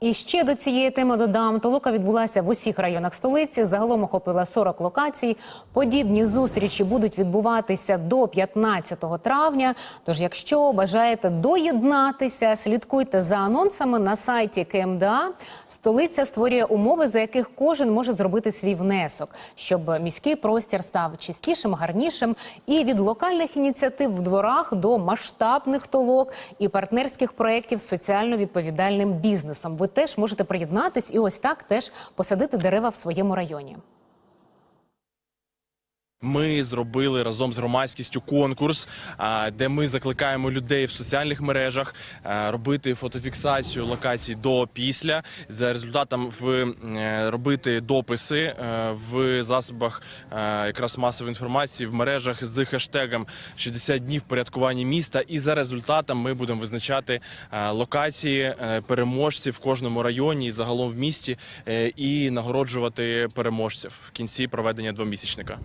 І ще до цієї теми додам, толока відбулася в усіх районах столиці. Загалом охопила 40 локацій. Подібні зустрічі будуть відбуватися до 15 травня. Тож, якщо бажаєте доєднатися, слідкуйте за анонсами на сайті КМДА. Столиця створює умови, за яких кожен може зробити свій внесок, щоб міський простір став чистішим, гарнішим. І від локальних ініціатив в дворах до масштабних толок і партнерських проєктів з соціально відповідальним бізнесом. Теж можете приєднатись і ось так теж посадити дерева в своєму районі. Ми зробили разом з громадськістю конкурс, де ми закликаємо людей в соціальних мережах робити фотофіксацію локацій до після. За результатом в е, робити дописи е, в засобах е, якраз масової інформації в мережах з хештегом «60 днів порядкування міста. І за результатом ми будемо визначати локації переможців в кожному районі і загалом в місті і нагороджувати переможців в кінці проведення двомісячника.